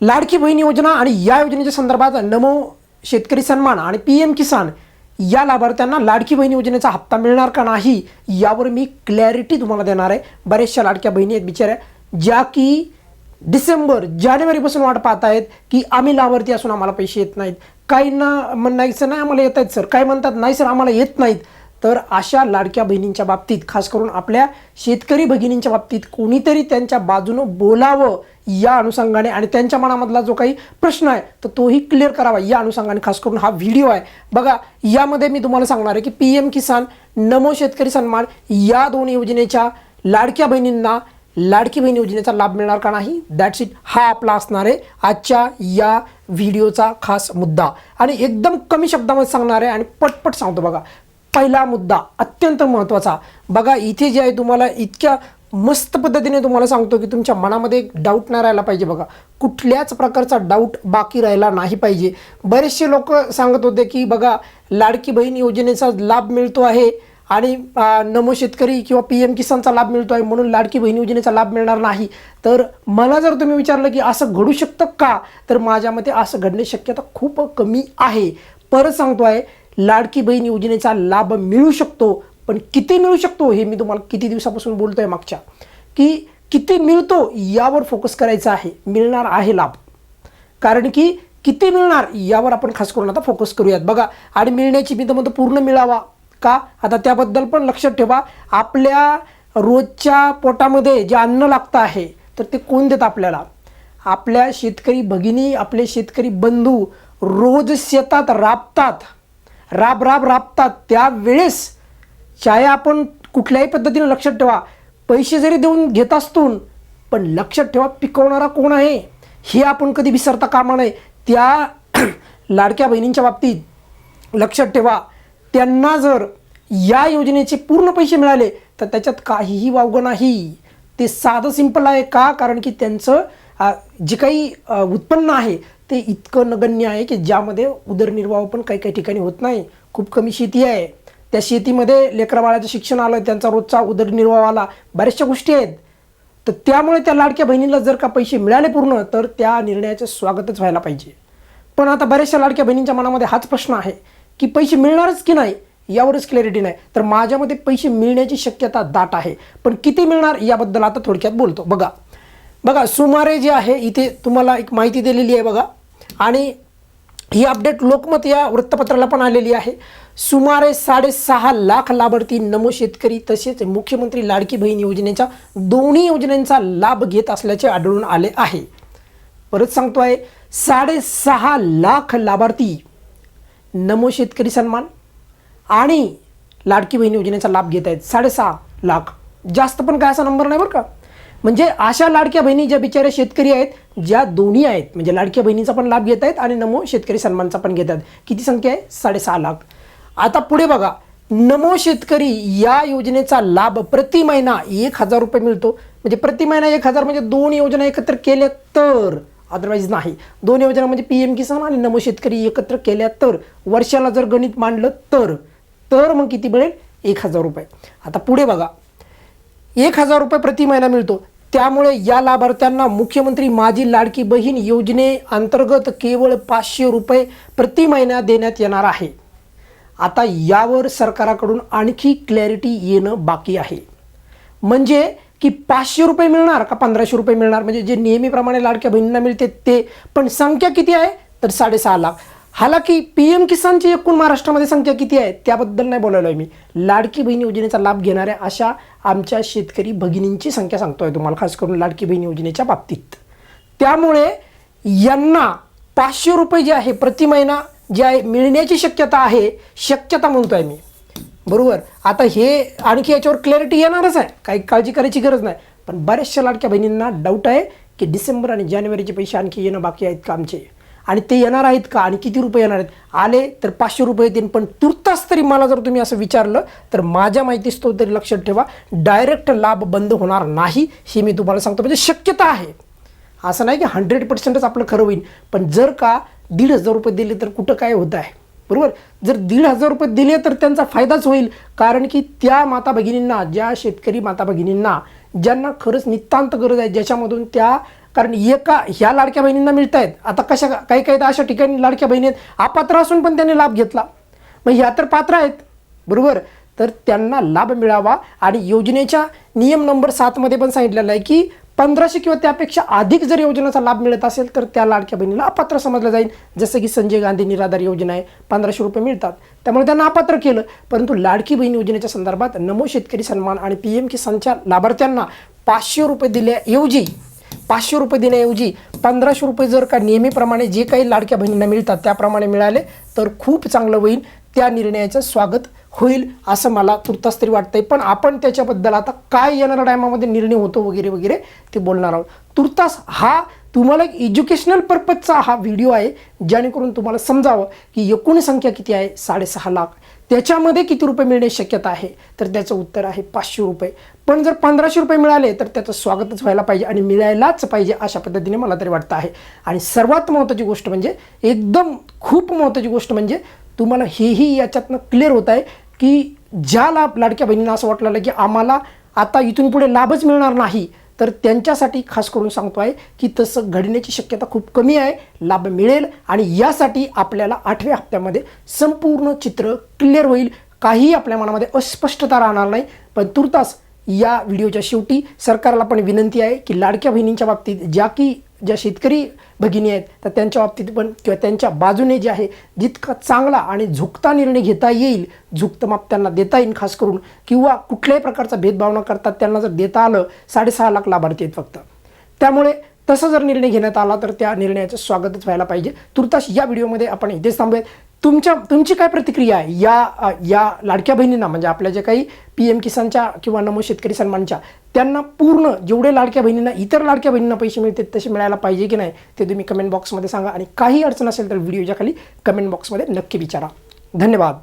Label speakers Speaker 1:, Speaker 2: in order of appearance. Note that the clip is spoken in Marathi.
Speaker 1: लाडकी बहीण योजना आणि या योजनेच्या संदर्भात नमो शेतकरी सन्मान आणि पी एम किसान या लाभार्थ्यांना लाडकी बहीण योजनेचा हप्ता मिळणार का नाही यावर मी क्लॅरिटी तुम्हाला देणार आहे. बऱ्याचशा लाडक्या बहिणी आहेत बिचाऱ्या ज्या की डिसेंबर जानेवारीपासून वाट पाहत आहेत की आम्ही लाभार्थी असून आम्हाला पैसे येत नाहीत. काहींना म्हणायचं नाही आम्हाला येत आहेत सर. काय म्हणतात नाही सर आम्हाला येत नाहीत. तर अशा लाडक्या बहिणींच्या बाबतीत खास करून आपल्या शेतकरी भगिनींच्या बाबतीत कोणीतरी त्यांच्या बाजूनं बोलावं या अनुषंगाने आणि त्यांच्या मनामधला जो काही प्रश्न आहे तर तोही क्लिअर करावा या अनुषंगाने खास करून हा व्हिडिओ आहे. बघा यामध्ये मी तुम्हाला सांगणार आहे की पी एम किसान नमो शेतकरी सन्मान या दोन योजनेच्या लाडक्या बहिणींना लाडकी बहीण योजनेचा लाभ मिळणार का नाही? दॅट्स इट हा आपला असणार आहे आजच्या या व्हिडिओचा खास मुद्दा. आणि एकदम कमी शब्दामध्ये सांगणार आहे आणि पटपट सांगतो बघा. पहिला मुद्दा अत्यंत महत्त्वाचा. बघा इथे जे आहे तुम्हाला इतक्या मस्त पद्धतीने तुम्हाला सांगतो की तुमच्या मनामध्ये एक डाऊट नाही राहिला पाहिजे बघा. कुठल्याच प्रकारचा डाऊट बाकी राहिला नाही पाहिजे. बरेचसे लोक सांगत होते की बघा लाडकी बहीण योजनेचा लाभ मिळतो आहे आणि नमो शेतकरी किंवा पी एम किसानचा लाभ मिळतो आहे म्हणून लाडकी बहीण योजनेचा लाभ मिळणार नाही. तर मला जर तुम्ही विचारलं की असं घडू शकतं का? तर माझ्या मते असं घडण्याची शक्यता खूप कमी आहे. परत सांगतो आहे लाडकी बहीण योजनेचा लाभ मिळू शकतो पण किती मिळू शकतो हे मी तुम्हाला किती दिवसापासून बोलतोय मागच्या. की किती मिळतो यावर फोकस करायचा आहे मिळणार आहे लाभ. कारण की किती मिळणार यावर आपण खास करून आता फोकस करूयात. बघा आणि मिळण्याची मी तर म्हणतो पूर्ण मिळावा का? आता त्याबद्दल पण लक्षात ठेवा. आपल्या रोजच्या पोटामध्ये जे अन्न लागतं आहे तर ते कोण देत आपल्याला? आपल्या शेतकरी भगिनी आपले शेतकरी बंधू रोज शेतात राबतात. राब राब राबतात. त्यावेळेस चाय आपण कुठल्याही पद्धतीने लक्षात ठेवा पैसे जरी देऊन घेत असतो पण लक्षात ठेवा पिकवणारा कोण आहे हे आपण कधी विसरता कामा नये. त्या लाडक्या बहिणींच्या बाबतीत लक्षात ठेवा त्यांना जर या योजनेचे पूर्ण पैसे मिळाले तर त्याच्यात काहीही वावगं नाही. ते साधं सिंपल आहे का? कारण की त्यांचं जे काही उत्पन्न आहे ते इतकं नगण्य आहे की ज्यामध्ये उदरनिर्वाह पण काही काही ठिकाणी होत नाही. खूप कमी शेती आहे. त्या शेतीमध्ये लेकराबाळाचं शिक्षण आलं त्यांचा रोजचा उदरनिर्वाह आला बऱ्याचशा गोष्टी आहेत. तर त्यामुळे त्या लाडक्या बहिणीला जर का पैसे मिळाले पूर्ण तर त्या निर्णयाचं स्वागतच व्हायला पाहिजे. पण आता बऱ्याचशा लाडक्या बहिणींच्या मनामध्ये हाच प्रश्न आहे की पैसे मिळणारच की नाही यावरच क्लॅरिटी नाही. तर माझ्यामध्ये पैसे मिळण्याची शक्यता दाट आहे. पण किती मिळणार याबद्दल आता थोडक्यात बोलतो. बघा. बघा सुमारे जे आहे इथे तुम्हाला एक माहिती दिलेली आहे बघा. आणि ही अपडेट लोकमत या वृत्तपत्राला पण आलेली आहे. सुमारे साडेसहा लाख लाभार्थी नमो शेतकरी तसेच मुख्यमंत्री लाडकी बहीण योजनेच्या दोन्ही योजनांचा लाभ घेत असल्याचे आढळून आले आहे. परत सांगतो आहे साडेसहा लाख लाभार्थी नमो शेतकरी सन्मान आणि लाडकी बहीण योजनेचा लाभ घेत आहेत. साडेसहा लाख. जास्त पण काय असा नंबर नाही बरं का? म्हणजे अशा लाडक्या बहिणी ज्या बिचाऱ्या शेतकरी आहेत ज्या दोन्ही आहेत म्हणजे लाडक्या बहिणीचा पण लाभ घेत आहेत आणि नमो शेतकरी सन्मानचा पण घेत आहेत किती संख्या आहे? साडेसहा लाख. आता पुढे बघा. नमो शेतकरी या योजनेचा लाभ प्रति महिना एक हजार रुपये मिळतो. म्हणजे प्रति महिना एक हजार म्हणजे दोन योजना एकत्र केल्या तर अदरवाईज नाही. दोन योजना म्हणजे पी एम किसान आणि नमो शेतकरी एकत्र केल्या तर वर्षाला जर गणित मांडलं तर तर मग किती मिळेल? एक हजार रुपये. आता पुढे बघा. एक हजार रुपये प्रति महिना मिळतो. त्यामुळे या लाभार्थ्यांना मुख्यमंत्री माझी लाडकी बहीण योजने अंतर्गत केवळ पाचशे रुपये प्रति महिना देण्यात येणार आहे. आता यावर सरकाराकडून आणखी क्लॅरिटी येणं बाकी आहे. म्हणजे की पाचशे रुपये मिळणार का पंधराशे रुपये मिळणार? म्हणजे जे नेहमीप्रमाणे लाडक्या बहिणींना मिळते ते पण संख्या किती आहे? तर साडेसहा लाख. हालाकी पी एम किसानची एकूण महाराष्ट्रामध्ये संख्या किती आहे त्याबद्दल नाही बोलायलो आहे मी. लाडकी बहीण योजनेचा लाभ घेणाऱ्या अशा आमच्या शेतकरी भगिनींची संख्या सांगतोय तुम्हाला खास करून लाडकी बहीण योजनेच्या बाबतीत. त्यामुळे यांना पाचशे रुपये जे आहे प्रति महिना जे आहे मिळण्याची शक्यता आहे शक्यता म्हणतोय मी. बरोबर? आता हे आणखी याच्यावर क्लॅरिटी येणारच आहे. काही काळजी करायची गरज नाही. पण बऱ्याचशा लाडक्या बहिणींना डाऊट आहे की डिसेंबर आणि जानेवारीचे पैसे आणखी येणं बाकी आहेत का आमचे? आणि ते येणार आहेत का? आणि किती रुपये येणार आहेत? आले तर पाचशे रुपये येतील पण तुर्तास तरी मला जर तुम्ही असं विचारलं तर माझ्या माहितीस तो तरी लक्षात ठेवा डायरेक्ट लाभ बंद होणार नाही हे मी तुम्हाला सांगतो. म्हणजे शक्यता आहे. असं नाही की हंड्रेड पर्सेंटच आपलं खरं होईल पण जर का दीड हजार रुपये दिले तर कुठं काय होत आहे? बरोबर? जर दीड हजार रुपये दिले तर त्यांचा फायदाच होईल. कारण की त्या माता भगिनींना ज्या शेतकरी माता भगिनींना ज्यांना खरंच नितांत गरज आहे ज्याच्यामधून त्या कारण एका ह्या लाडक्या बहिणींना मिळत आहेत आता कशा काही काही तर अशा ठिकाणी लाडक्या बहिणी आहेत अपात्र असून पण त्यांनी लाभ घेतला. मग ह्या तर पात्र आहेत. बरोबर? तर त्यांना लाभ मिळावा आणि योजनेच्या नियम नंबर सातमध्ये पण सांगितलेलं आहे की पंधराशे किंवा त्यापेक्षा अधिक जर योजनेचा लाभ मिळत असेल तर त्या लाडक्या बहिणीला अपात्र समजलं जाईल. जसं की संजय गांधी निराधार योजना आहे पंधराशे रुपये मिळतात. त्यामुळे त्यांना अपात्र केलं. परंतु लाडकी बहीण योजनेच्या संदर्भात नमो शेतकरी सन्मान आणि पी एम किसानच्या लाभार्थ्यांना पाचशे रुपये दिल्याऐवजी पाचशे रुपये देण्याऐवजी पंधराशे रुपये जर का नेहमीप्रमाणे जे काही लाडक्या बहिणींना मिळतात त्याप्रमाणे मिळाले तर खूप चांगलं होईल. त्या निर्णयाचं स्वागत होईल असं मला तुर्तास तरी वाटतंय. पण आपण त्याच्याबद्दल आता काय येणाऱ्या टायमामध्ये निर्णय होतो वगैरे वगैरे ते बोलणार आहोत. तुर्तास हा तुम्हाला एक एज्युकेशनल पर्पजचा हा व्हिडिओ आहे जेणेकरून तुम्हाला समजावं की एकूण संख्या किती आहे? साडेसहा लाख. त्याच्यामध्ये किती रुपये मिळण्याची शक्यता आहे? तर त्याचं उत्तर आहे पाचशे रुपये. पण जर पंधराशे रुपये मिळाले तर त्याचं स्वागतच व्हायला पाहिजे आणि मिळायलाच पाहिजे अशा पद्धतीने मला तरी वाटतं आहे. आणि सर्वात महत्त्वाची गोष्ट म्हणजे एकदम खूप महत्त्वाची गोष्ट म्हणजे तुम्हाला हेही याच्यातनं क्लिअर होत आहे की ज्या लाभ लाडक्या बहिणींना असं वाटलेलं की आम्हाला आता इथून पुढे लाभच मिळणार नाही तर त्यांच्यासाठी खास करून सांगतो आहे की तसं घडण्याची शक्यता खूप कमी आहे लाभ मिळेल आणि यासाठी आपल्याला आठव्या हप्त्यामध्ये संपूर्ण चित्र क्लिअर होईल. काही आपल्या मनामध्ये अस्पष्टता राहणार नाही. पण तुर्तास या व्हिडिओच्या शेवटी सरकारला पण विनंती आहे की लाडक्या बहिणींच्या बाबतीत ज्या की ज्या शेतकरी भगिनी आहेत तर त्यांच्या बाबतीत पण किंवा त्यांच्या बाजूने जे आहे जितका चांगला आणि झुकता निर्णय घेता येईल झुकतं माप त्यांना देता येईल खास करून किंवा कुठल्याही प्रकारचा भेदभाव न करता त्यांना जर देता आलं साडेसहा लाख लाभार्थी आहेत फक्त. त्यामुळे तसा जर निर्णय घेण्यात आला तर त्या निर्णयाचं स्वागतच व्हायला पाहिजे. तुर्तास या व्हिडिओमध्ये आपण इथेच थांबूयात. तुमच्या तुमची काय प्रतिक्रिया आहे? या या लाडक्या बहिणींना म्हणजे आपल्या जे काही पी एम किसानच्या किंवा नमो शेतकरी सन्मानच्या त्यांना पूर्ण जेवढे लाडक्या बहिणींना इतर लाडक्या बहिणींना पैसे मिळतात तसे मिळायला पाहिजे की नाही ते तुम्ही कमेंट बॉक्समध्ये सांगा. आणि काही अडचण असेल तर व्हिडिओच्या खाली कमेंट बॉक्समध्ये नक्की विचारा. धन्यवाद.